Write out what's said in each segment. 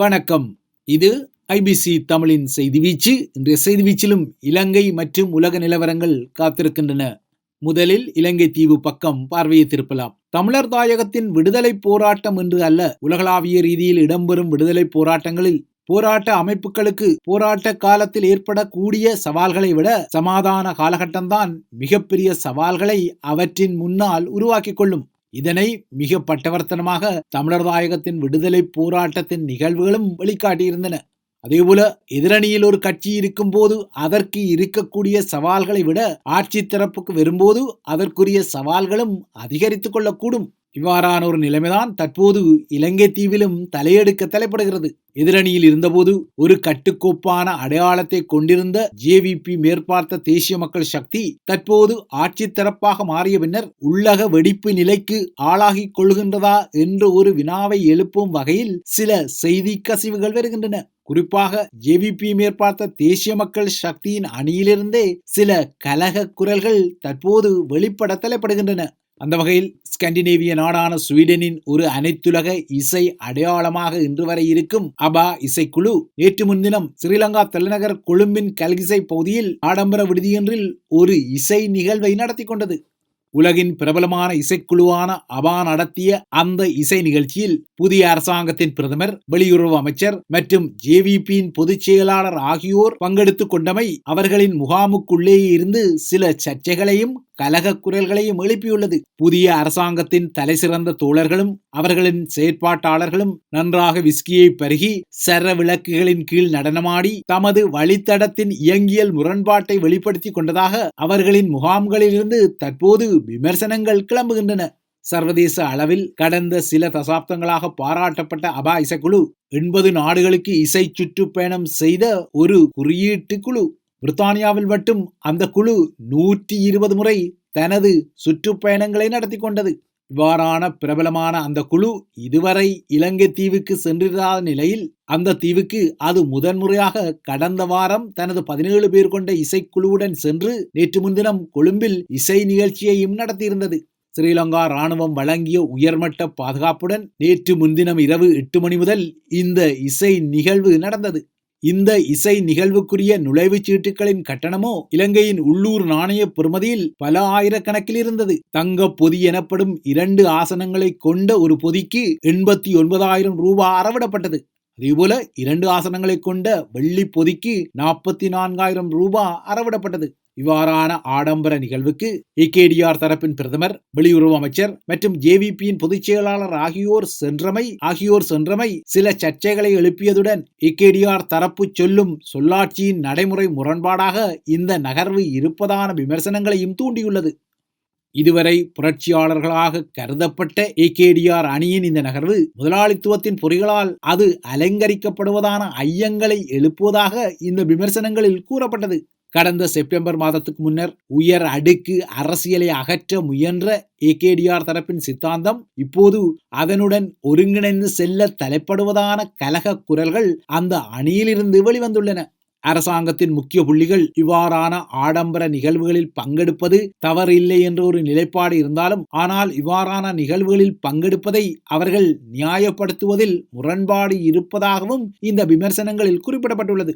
வணக்கம். இது ஐபிசி தமிழின் செய்தி வீச்சு. இன்றைய செய்தி வீச்சிலும் இலங்கை மற்றும் உலக நிலவரங்கள் காத்திருக்கின்றன. முதலில் இலங்கை தீவு பக்கம் பார்வையை திருப்பலாம். தமிழர் தாயகத்தின் விடுதலை போராட்டம் என்று அல்ல. உலகளாவிய ரீதியில் இடம்பெறும் விடுதலை போராட்டங்களில் போராட்ட அமைப்புகளுக்கு போராட்ட காலத்தில் ஏற்படக்கூடிய சவால்களை விட சமாதான காலகட்டம்தான் மிகப்பெரிய சவால்களை அவற்றின் முன்னால் உருவாக்கிக் கொள்ளும். இதனை மிக பட்டவர்த்தனமாக தமிழர் தாயகத்தின் விடுதலை போராட்டத்தின் நிகழ்வுகளும் வெளிக்காட்டியிருந்தன. அதேபோல எதிரணியில் ஒரு கட்சி இருக்கும் போது அதற்கு இருக்கக்கூடிய சவால்களை விட ஆட்சி தரப்புக்கு வரும்போது அதற்குரிய சவால்களும் அதிகரித்துக் கொள்ளக்கூடும். இவ்வாறான ஒரு நிலைமைதான் தற்போது இலங்கை தீவிலும் தலையெடுக்க தலைப்படுகிறது. எதிரணியில் இருந்தபோது ஒரு கட்டுக்கோப்பான அடையாளத்தை கொண்டிருந்த ஜேவிபி மேற்பார்த்த தேசிய மக்கள் சக்தி தற்போது ஆட்சி தரப்பாக மாறிய பின்னர் உள்ளக வெடிப்பு நிலைக்கு ஆளாகி கொள்கின்றதா என்று ஒரு வினாவை எழுப்பும் வகையில் சில செய்தி கசிவுகள் வருகின்றன. குறிப்பாக ஜேவிபி மேற்பார்த்த தேசிய மக்கள் சக்தியின் அணியிலிருந்தே சில கலக குரல்கள் தற்போது வெளிப்பட தலைப்படுகின்றன. அந்த வகையில் ஸ்கண்டினேவிய நாடான ஸ்வீடனின் ஒரு அனைத்துலக இசை அடையாளமாக இன்று வரை இருக்கும் அபா இசைக்குழு நேற்று முன்தினம் ஸ்ரீலங்கா தலைநகர் கொழும்பின் கல்கிசை பகுதியில் ஆடம்பர விடுதியொன்றில் ஒரு இசை நிகழ்வை நடத்தி கொண்டது. உலகின் பிரபலமான இசைக்குழுவான அபா நடத்திய அந்த இசை நிகழ்ச்சியில் புதிய அரசாங்கத்தின் பிரதமர் வெளியுறவு அமைச்சர் மற்றும் ஜேவிபியின் பொதுச் செயலாளர் ஆகியோர் பங்கெடுத்துக் கொண்டமை அவர்களின் முகாமுக்குள்ளேயே இருந்து சில சர்ச்சைகளையும் கலக குரல்களையும் எழுப்பியுள்ளது. புதிய அரசாங்கத்தின் தலைசிறந்த தோழர்களும் அவர்களின் செயற்பாட்டாளர்களும் நன்றாக விஸ்கியை பருகி சர விளக்குகளின் கீழ் நடனமாடி தமது வழித்தடத்தின் இயங்கியல் முரண்பாட்டை வெளிப்படுத்திக் கொண்டதாக அவர்களின் முகாம்களிலிருந்து தற்போது விமர்சனங்கள் கிளம்புகின்றன. சர்வதேச அளவில் கடந்த சில தசாப்தங்களாக பாராட்டப்பட்ட அபா இசைக்குழு எண்பது நாடுகளுக்கு இசை சுற்றுப்பயணம் செய்த ஒரு குறியீட்டு குழு. பிரித்தானியாவில் மட்டும் அந்த குழு நூற்றி இருபது முறை தனது சுற்றுப்பயணங்களை நடத்தி கொண்டது. இவ்வாறான பிரபலமான அந்த குழு இதுவரை இலங்கை தீவுக்கு சென்றிராத நிலையில் அந்த தீவுக்கு அது முதன்முறையாக கடந்த வாரம் தனது பதினேழு பேர் கொண்ட இசைக்குழுவுடன் சென்று நேற்று முன்தினம் கொழும்பில் இசை நிகழ்ச்சியையும் நடத்தியிருந்தது. ஸ்ரீலங்கா ராணுவம் வழங்கிய உயர்மட்ட பாதுகாப்புடன் நேற்று முன்தினம் இரவு எட்டு மணி முதல் இந்த இசை நிகழ்வு நடந்தது. இந்த இசை நிகழ்வுக்குரிய நுழைவுச் சீட்டுகளின் கட்டணமோ இலங்கையின் உள்ளூர் நாணய பெறுமதியில் பல ஆயிரக்கணக்கில் இருந்தது. தங்க பொதி எனப்படும் இரண்டு ஆசனங்களை கொண்ட ஒரு பொதிக்கு எண்பத்தி ஒன்பதாயிரம் ரூபாய் அறவிடப்பட்டது. அதேபோல இரண்டு ஆசனங்களை கொண்ட வெள்ளி பொதிக்கு நாற்பத்தி நான்காயிரம் ரூபாய் அறவிடப்பட்டது. இவ்வாறான ஆடம்பர நிகழ்வுக்கு ஏகேடிஆர் தரப்பின் பிரதமர் வெளியுறவு அமைச்சர் மற்றும் ஜேவிபியின் பொதுச் செயலாளர் ஆகியோர் சென்றமை ஆகியோர் சென்றமை சில சர்ச்சைகளை எழுப்பியதுடன் ஏகேடிஆர் தரப்பு சொல்லும் சொல்லாட்சியின் நடைமுறை முரண்பாடாக இந்த நகர்வு இருப்பதான விமர்சனங்களையும் தூண்டியுள்ளது. இதுவரை புரட்சியாளர்களாக கருதப்பட்ட ஏகேடிஆர் அணியின் இந்த நகர்வு முதலாளித்துவத்தின் பொறிகளால் அது அலங்கரிக்கப்படுவதான ஐயங்களை எழுப்புவதாக இந்த விமர்சனங்களில் கூறப்பட்டது. கடந்த செப்டம்பர் மாதத்துக்கு முன்னர் உயர் அடுக்கு அரசியலை அகற்ற முயன்ற ஏகேடிஆர் தரப்பின் சித்தாந்தம் இப்போது அதனுடன் ஒருங்கிணைந்து செல்ல தலைப்படுவதான கலக குரல்கள் அந்த அணியிலிருந்து வெளிவந்துள்ளன. அரசாங்கத்தின் முக்கிய புள்ளிகள் இவ்வாறான ஆடம்பர நிகழ்வுகளில் பங்கெடுப்பது தவறில்லை என்ற ஒரு நிலைப்பாடு இருந்தாலும் ஆனால் இவ்வாறான நிகழ்வுகளில் பங்கெடுப்பதை அவர்கள் நியாயப்படுத்துவதில் முரண்பாடு இருப்பதாகவும் இந்த விமர்சனங்களில் குறிப்பிடப்பட்டுள்ளது.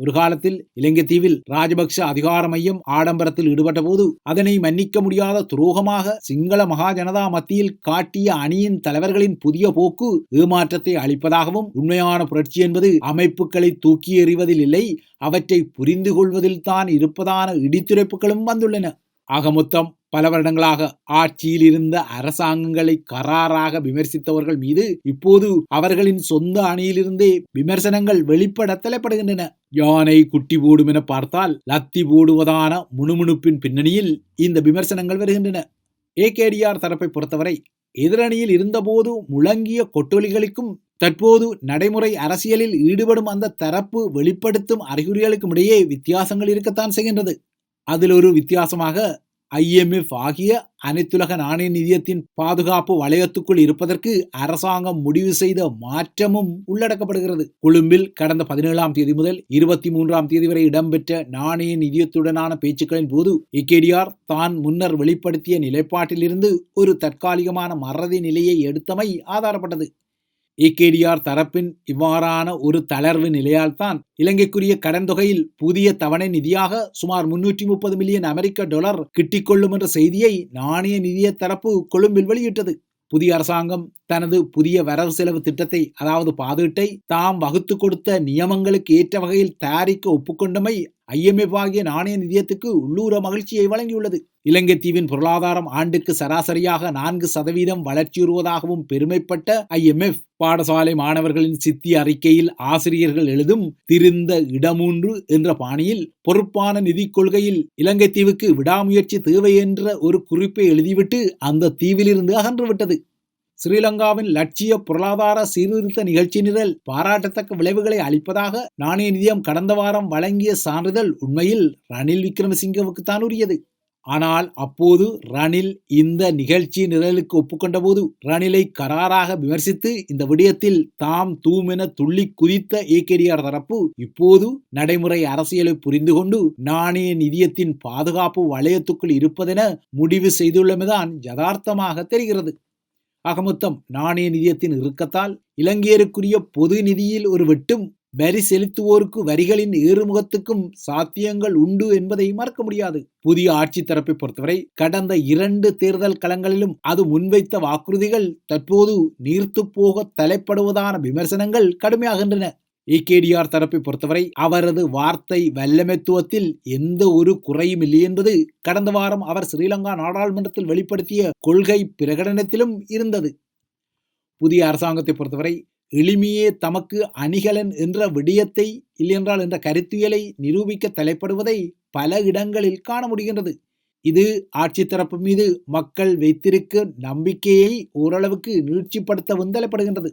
ஒரு காலத்தில் இலங்கை தீவில் ராஜபக்ஷ அதிகார மையம் ஆடம்பரத்தில் ஈடுபட்ட போது அதனை மன்னிக்க முடியாத துரோகமாக சிங்கள மகாஜனதா மத்தியில் காட்டிய அணியின் தலைவர்களின் புதிய போக்கு ஏமாற்றத்தை அளிப்பதாகவும் உண்மையான புரட்சி என்பது அமைப்புகளை தூக்கி எறிவதில் இல்லை அவற்றை புரிந்து கொள்வதில் தான் இருப்பதான இடித்துரைப்புகளும் வந்துள்ளன. ஆக மொத்தம் பல வருடங்களாக ஆட்சியில் இருந்த அரசாங்கங்களை கராராக விமர்சித்தவர்கள் மீது இப்போது அவர்களின் சொந்த அணியிலிருந்தே விமர்சனங்கள் வெளிப்பட தலைப்படுகின்றன யானை குட்டி போடும் என பார்த்தால் லத்தி போடுவதான முணுமுணுப்பின் பின்னணியில் இந்த விமர்சனங்கள் வருகின்றன. ஏகேடிஆர் தரப்பை பொறுத்தவரை எதிரணியில் இருந்தபோது முழங்கிய கொட்டொலிகளுக்கும் தற்போது நடைமுறை அரசியலில் ஈடுபடும் அந்த தரப்பு வெளிப்படுத்தும் அறிகுறிகளுக்கும் இடையே வித்தியாசங்கள் இருக்கத்தான் செய்கின்றது. அதில் ஒரு வித்தியாசமாக ஐஎம்எஃப் ஆகிய அனைத்துலக நாணய நிதியத்தின் பாதுகாப்பு வளையத்துக்குள் இருப்பதற்கு அரசாங்கம் முடிவு செய்த மாற்றமும் உள்ளடக்கப்படுகிறது. கொழும்பில் கடந்த பதினேழாம் தேதி முதல் இருபத்தி மூன்றாம் தேதி வரை இடம்பெற்ற நாணய நிதியத்துடனான பேச்சுக்களின் போது இக்கேடிஆர் தான் முன்னர் வெளிப்படுத்திய நிலைப்பாட்டிலிருந்து ஒரு தற்காலிகமான மறதி நிலையை எடுத்தமை ஆதாரப்பட்டது. ஏகேடிஆர் தரப்பின் இவ்வாறான ஒரு தளர்வு நிலையால்தான் இலங்கைக்குரிய கடன் தொகையில் புதிய தவணை நிதியாக சுமார் முன்னூற்றி முப்பது மில்லியன் அமெரிக்க டாலர் கிட்டிக்கொள்ளும் என்ற செய்தியை நாணய நிதிய தரப்பு கொழும்பில் வெளியிட்டது. புதிய அரசாங்கம் தனது புதிய வரவு செலவு திட்டத்தை அதாவது பாதீட்டை தாம் வகுத்து கொடுத்த நியமங்களுக்கு ஏற்ற வகையில் தயாரிக்க ஒப்புக்கொண்டமை ஐஎம்எஃப் ஆகிய நாணய நிதியத்துக்கு உள்ளூர மகிழ்ச்சியை வழங்கியுள்ளது. இலங்கை தீவின் பொருளாதாரம் ஆண்டுக்கு சராசரியாக நான்கு சதவீதம் வளர்ச்சியுறுவதாகவும் பெருமைப்பட்ட ஐஎம்எஃப். பாடசாலை மாணவர்களின் சித்தி அறிக்கையில் ஆசிரியர்கள் எழுதும் திருந்த இடமூன்று என்ற பாணியில் பொறுப்பான நிதி கொள்கையில் இலங்கை தீவுக்கு விடாமுயற்சி தேவை என்ற ஒரு குறிப்பை எழுதிவிட்டு அந்த தீவிலிருந்து அகன்றுவிட்டது. ஸ்ரீலங்காவின் லட்சிய பொருளாதார சீர்திருத்த நிகழ்ச்சி நிரல் பாராட்டத்தக்க விளைவுகளை அளிப்பதாக நாணய நிதியம் கடந்த வாரம் வழங்கிய சான்றிதழ் உண்மையில் ரணில் விக்ரமசிங்கவுக்கு தான் உரியது. ஆனால் அப்போது ரணில் இந்த நிகழ்ச்சி நிரலுக்கு ஒப்புக்கொண்ட போது ரணிலை கராராக விமர்சித்து இந்த விடயத்தில் தாம் தூமென துள்ளி குதித்த ஏகேடிஆர் தரப்பு இப்போது நடைமுறை அரசியலை புரிந்து கொண்டு நாணய நிதியத்தின் பாதுகாப்பு வளையத்துக்குள் இருப்பதென முடிவு செய்துள்ளமைதான் யதார்த்தமாக தெரிகிறது. ஆகமொத்தம் நாணய நிதியத்தின் இறுக்கத்தால் இலங்கையருக்குரிய பொது நிதியில் ஒரு வெட்டும் வரி செலுத்துவோருக்கு வரிகளின் ஏறுமுகத்துக்கும் சாத்தியங்கள் உண்டு என்பதை மறக்க முடியாது. புதிய ஆட்சி தரப்பை பொறுத்தவரை கடந்த இரண்டு தேர்தல் களங்களிலும் அது முன்வைத்த வாக்குறுதிகள் தற்போது நீர்த்து போக தலைப்படுவதான விமர்சனங்கள் கடுமையாகின்றன. இகேடிஆர் தரப்பை பொறுத்தவரை அவரது வார்த்தை வல்லமைத்துவத்தில் எந்த ஒரு குறையும் இல்லை என்பது கடந்த வாரம் அவர் ஸ்ரீலங்கா நாடாளுமன்றத்தில் வெளிப்படுத்திய கொள்கை பிரகடனத்திலும் இருந்தது. புதிய அரசாங்கத்தை பொறுத்தவரை எளிமையே தமக்கு அணிகலன் என்ற விடயத்தை இல்லையென்றால் என்ற கருத்தியலை நிரூபிக்க தலைப்படுவதை பல இடங்களில் காண முடிகின்றது. இது ஆட்சி தரப்பு மீது மக்கள் வைத்திருக்கும் நம்பிக்கையை ஓரளவுக்கு நீழ்ச்சிப்படுத்த வந்தலைப்படுகின்றது.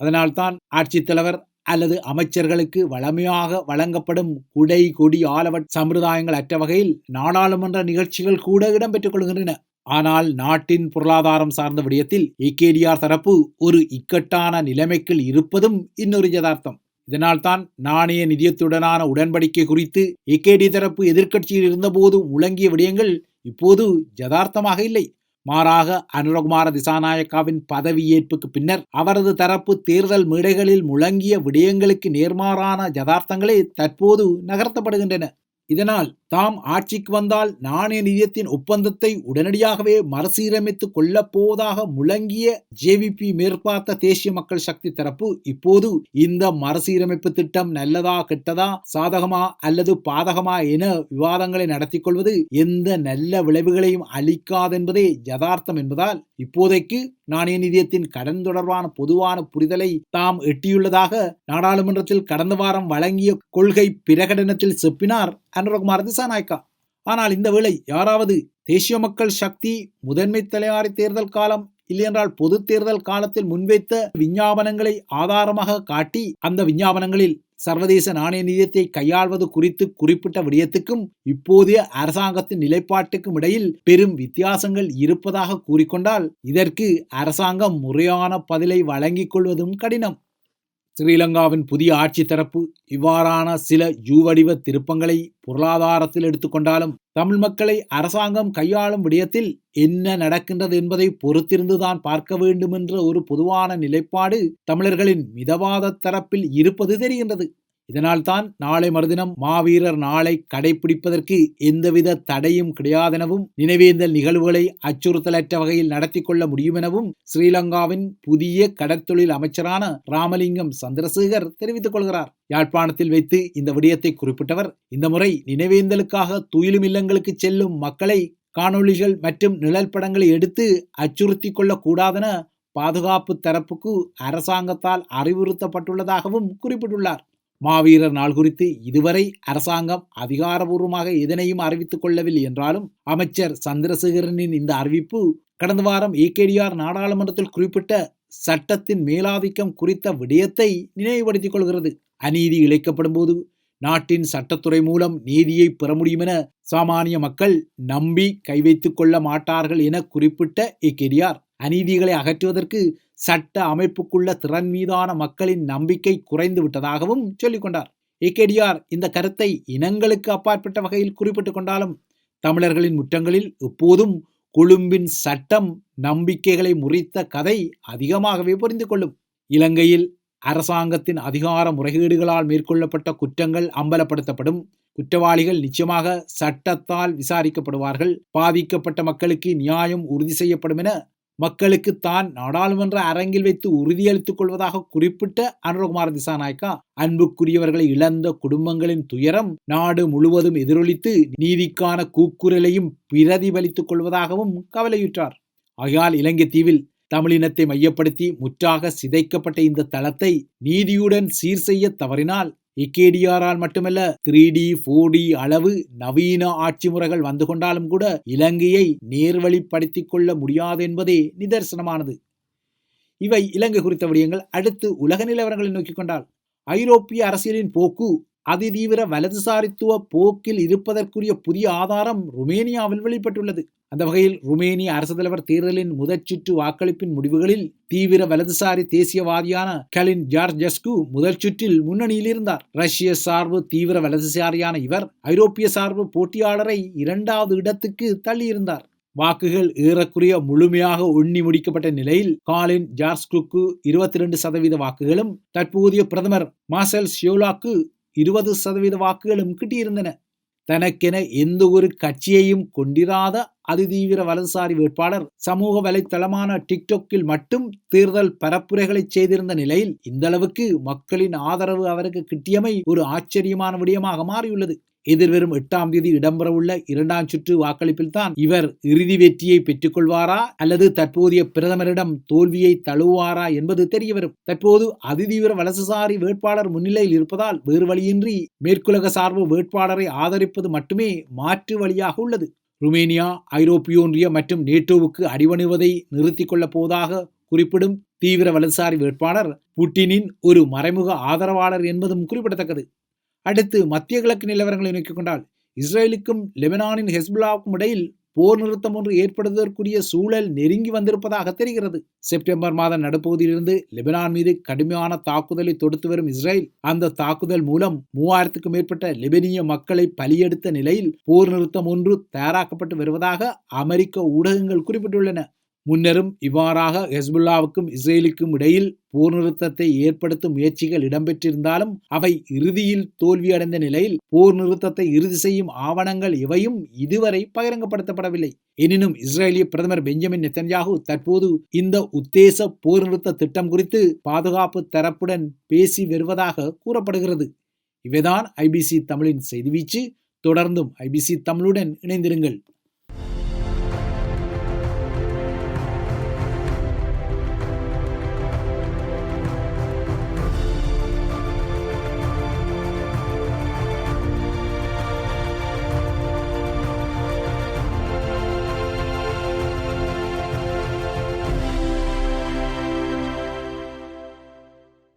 அதனால்தான் ஆட்சித்தலைவர் அல்லது அமைச்சர்களுக்கு வளமையாக வழங்கப்படும் குடை கொடி ஆலவட் சம்பிரதாயங்கள் அற்ற வகையில் நாடாளுமன்ற நிகழ்ச்சிகள் கூட இடம்பெற்றுக் கொள்கின்றன. ஆனால் நாட்டின் பொருளாதாரம் சார்ந்த விடயத்தில் ஏகேடிஆர் தரப்பு ஒரு இக்கட்டான நிலைமைக்குள் இருப்பதும் இன்னொரு யதார்த்தம். இதனால்தான் நாணய நிதியத்துடனான உடன்படிக்கை குறித்து ஏகேடி தரப்பு எதிர்க்கட்சியில் இருந்தபோது முழங்கிய விடயங்கள் இப்போது யதார்த்தமாக இல்லை. மாறாக அனுரகுமார திசாநாயக்காவின் பதவியேற்புக்கு பின்னர் அவரது தரப்பு தேர்தல் மேடைகளில் முழங்கிய விடயங்களுக்கு நேர்மாறான யதார்த்தங்களே தற்போது நகர்த்தப்படுகின்றன. இதனால் தாம் ஆட்சிக்கு வந்தால் நாணய நிதியத்தின் ஒப்பந்தத்தை உடனடியாகவே மறுசீரமைத்துக் கொள்ளப் போவதாக முழங்கிய ஜேவிபி மேற்பார்த்த தேசிய மக்கள் சக்தி தரப்பு இப்போது இந்த மறுசீரமைப்பு திட்டம் நல்லதா கெட்டதா சாதகமா அல்லது பாதகமா என விவாதங்களை நடத்தி கொள்வது எந்த நல்ல விளைவுகளையும் அளிக்காதென்பதே யதார்த்தம் என்பதால் இப்போதைக்கு நாணய நிதியத்தின் கடன் தொடர்பான பொதுவான புரிதலை தாம் எட்டியுள்ளதாக நாடாளுமன்றத்தில் கடந்த வாரம் வழங்கிய கொள்கை பிரகடனத்தில் செப்பினார் அனுரகுமார் திசாநாயக்கா ஆனால் இந்த வேளை யாராவது தேசிய மக்கள் சக்தி முதன்மை தலைவாரி தேர்தல் காலம் இல்லையென்றால் பொது தேர்தல் காலத்தில் முன்வைத்த விஞ்ஞாபனங்களை ஆதாரமாக காட்டி அந்த விஞ்ஞாபனங்களில் சர்வதேச நாணய நிதியத்தை கையாள்வது குறித்து குறிப்பிட்ட விடயத்துக்கும் இப்போதைய அரசாங்கத்தின் நிலைப்பாட்டுக்கும் இடையில் பெரும் வித்தியாசங்கள் இருப்பதாக கூறிக்கொண்டால் இதற்கு அரசாங்கம் முறையான பதிலை வழங்கிக் கொள்வதும் கடினம். ஸ்ரீலங்காவின் புதிய ஆட்சி தரப்பு இவ்வாறான சில யூவடிவ திருப்பங்களை பொருளாதாரத்தில் எடுத்துக்கொண்டாலும் தமிழ் மக்களை அரசாங்கம் கையாளும் விடயத்தில் என்ன நடக்கின்றது என்பதை பொறுத்திருந்துதான் பார்க்க வேண்டும் என்ற ஒரு பொதுவான நிலைப்பாடு தமிழர்களின் மிதவாத தரப்பில் இருப்பது தெரிகின்றது. இதனால்தான் நாளை மறுதினம் மாவீரர் நாளை கடைபிடிப்பதற்கு எந்தவித தடையும் கிடையாதெனவும் நினைவேந்தல் நிகழ்வுகளை அச்சுறுத்தலற்ற வகையில் நடத்தி கொள்ள முடியும் எனவும் ஸ்ரீலங்காவின் புதிய கடற்தொழில் அமைச்சரான ராமலிங்கம் சந்திரசேகர் தெரிவித்துக் கொள்கிறார். யாழ்ப்பாணத்தில் வைத்து இந்த விடயத்தை குறிப்பிட்டவர் இந்த முறை நினைவேந்தலுக்காக துயிலும் இல்லங்களுக்கு செல்லும் மக்களை காணொளிகள் மற்றும் நிழல் படங்களை எடுத்து அச்சுறுத்தி கொள்ளக்கூடாதென பாதுகாப்பு தரப்புக்கு அரசாங்கத்தால் அறிவுறுத்தப்பட்டுள்ளதாகவும் குறிப்பிட்டுள்ளார். மாவீரர் நாள் குறித்து இதுவரை அரசாங்கம் அதிகாரபூர்வமாக எதனையும் அறிவித்துக் கொள்ளவில்லை என்றாலும் அமைச்சர் சந்திரசேகரனின் இந்த அறிவிப்பு கடந்த வாரம் ஏகேடிஆர் நாடாளுமன்றத்தில் குறிப்பிட்ட சட்டத்தின் மேலாதிக்கம் குறித்த விடயத்தை நினைவுபடுத்திக் கொள்கிறது. அநீதி இழைக்கப்படும் போது நாட்டின் சட்டத்துறை மூலம் நீதியை பெற முடியும் என சாமானிய மக்கள் நம்பி கை வைத்துக் கொள்ள மாட்டார்கள் என குறிப்பிட்ட ஏகேடிஆர் அநீதிகளை அகற்றுவதற்கு சட்ட அமைப்புக்குள்ள திறன் மீதான மக்களின் நம்பிக்கை குறைந்து விட்டதாகவும் சொல்லிக்கொண்டார் ஏகேடிஆர் இந்த கருத்தை இனங்களுக்கு அப்பாற்பட்ட வகையில் குறிப்பிட்டுக் கொண்டாலும் தமிழர்களின் முற்றங்களில் எப்போதும் கொழும்பின் சட்டம் நம்பிக்கைகளை முறித்த கதை அதிகமாகவே புரிந்து கொள்ளும். இலங்கையில் அரசாங்கத்தின் அதிகார முறைகேடுகளால் மேற்கொள்ளப்பட்ட குற்றங்கள் அம்பலப்படுத்தப்படும். குற்றவாளிகள் நிச்சயமாக சட்டத்தால் விசாரிக்கப்படுவார்கள். பாதிக்கப்பட்ட மக்களுக்கு நியாயம் உறுதி செய்யப்படும் என மக்களுக்கு தான் நாடாளுமன்ற அரங்கில் வைத்து உறுதியளித்துக் கொள்வதாக குறிப்பிட்ட அனுரகுமார திசாநாயக்கா அன்புக்குரியவர்களை இழந்த குடும்பங்களின் துயரம் நாடு முழுவதும் எதிரொலித்து நீதிக்கான கூக்குரலையும் பிரதிபலித்துக் கொள்வதாகவும் கவலையுற்றார். ஆகையால் இலங்கை தீவில் தமிழினத்தை மையப்படுத்தி முற்றாக சிதைக்கப்பட்ட இந்த தளத்தை நீதியுடன் சீர் செய்ய தவறினால் இக்கேடிஆரால் மட்டுமல்ல த்ரீ டி ஃபோர் டி அளவு நவீன ஆட்சி முறைகள் வந்து கொண்டாலும் கூட இலங்கையை நேர்வழிப்படுத்திக் கொள்ள முடியாது என்பதே நிதர்சனமானது. இவை இலங்கை குறித்த விடயங்கள். அடுத்து உலக நிலவரங்களை நோக்கிக் கொண்டால் ஐரோப்பிய அரசியலின் போக்கு அதிதீவிர வலதுசாரித்துவ போக்கில் இருப்பதற்குரிய புதிய ஆதாரம் ருமேனியாவில் வெளிப்பட்டுள்ளது. அந்த வகையில் ருமேனிய அரசு தலைவர் தேர்தலின் முதற் சுற்று வாக்களிப்பின் முடிவுகளில் தீவிர வலதுசாரி தேசியவாதியான கலின் ஜார்ஜஸ்கு முதல் சுற்றில் முன்னணியில் இருந்தார். ரஷ்ய சார்பு தீவிர வலதுசாரியான இவர் ஐரோப்பிய சார்பு போட்டியாளரை இரண்டாவது இடத்துக்கு தள்ளியிருந்தார். வாக்குகள் ஏறக்குறைய முழுமையாக உண்ணி முடிக்கப்பட்ட நிலையில் காலின் ஜார்ஸ்குக்கு இருபத்தி ரெண்டு சதவீத வாக்குகளும் தற்போதைய பிரதமர் மாசல் ஷியோலாக்கு இருபது சதவீத வாக்குகளும் கிட்டியிருந்தன. தனக்கென எந்த ஒரு கட்சியையும் கொண்டிராத அதிதீவிர வலதுசாரி வேட்பாளர் சமூக வலைத்தளமான டிக்டோக்கில் மட்டும் தேர்தல் பரப்புரைகளை செய்திருந்த நிலையில் இந்த அளவுக்கு மக்களின் ஆதரவு அவருக்கு கிட்டியமை ஒரு ஆச்சரியமான விடயமாக மாறியுள்ளது. எதிர்வரும் எட்டாம் தேதி இடம்பெறவுள்ள இரண்டாம் சுற்று வாக்களிப்பில் தான் இவர் இறுதி வெற்றியை பெற்றுக்கொள்வாரா அல்லது தற்போதைய பிரதமரிடம் தோல்வியை தழுவாரா என்பது தெரியவரும். தற்போது அதிதீவிர வலதுசாரி வேட்பாளர் முன்னிலையில் இருப்பதால் வேறு வழியின்றி மேற்குலக சார்பு வேட்பாளரை ஆதரிப்பது மட்டுமே மாற்று வழியாக உள்ளது. ருமேனியா ஐரோப்பிய ஒன்றிய மற்றும் நேட்டோவுக்கு அடிவணிவதை நிறுத்திக் கொள்ளப் போவதாக குறிப்பிடும் தீவிர வலதுசாரி வேட்பாளர் புட்டினின் ஒரு மறைமுக ஆதரவாளர் என்பதும் குறிப்பிடத்தக்கது. அடுத்து மத்திய கிழக்கு நிலவரங்களை நோக்கிக் கொண்டால் இஸ்ரேலுக்கும் லெபனானின் ஹெஸ்புல்லாவுக்கும் இடையில் போர் நிறுத்தம் ஒன்று ஏற்படுவதற்குரிய சூழல் நெருங்கி வந்திருப்பதாக தெரிகிறது. செப்டம்பர் மாத நடுப்பகுதியிலிருந்து லெபனான் மீது கடுமையான தாக்குதலை தொடுத்து வரும் இஸ்ரேல் அந்த தாக்குதல் மூலம் மூவாயிரத்துக்கும் மேற்பட்ட லெபனிய மக்களை பலியெடுத்த நிலையில் போர் நிறுத்தம் ஒன்று தயாராக்கப்பட்டு வருவதாக அமெரிக்க ஊடகங்கள் குறிப்பிட்டுள்ளன. முன்னரும் இவ்வாறாக ஹெஸ்புல்லாவுக்கும் இஸ்ரேலுக்கும் இடையில் போர் நிறுத்தத்தை ஏற்படுத்தும் முயற்சிகள் இடம்பெற்றிருந்தாலும் அவை இறுதியில் தோல்வியடைந்த நிலையில் போர் நிறுத்தத்தை இறுதி செய்யும் ஆவணங்கள் இவையும் இதுவரை பகிரங்கப்படுத்தப்படவில்லை. எனினும் இஸ்ரேலிய பிரதமர் பெஞ்சமின் நெத்தன்யாகு தற்போது இந்த உத்தேச போர் நிறுத்த திட்டம் குறித்து பாதுகாப்பு தரப்புடன் பேசி வருவதாக கூறப்படுகிறது. இவைதான் ஐபிசி தமிழின் செய்திவீச்சு தொடர்ந்தும் ஐபிசி தமிழுடன் இணைந்திருங்கள்.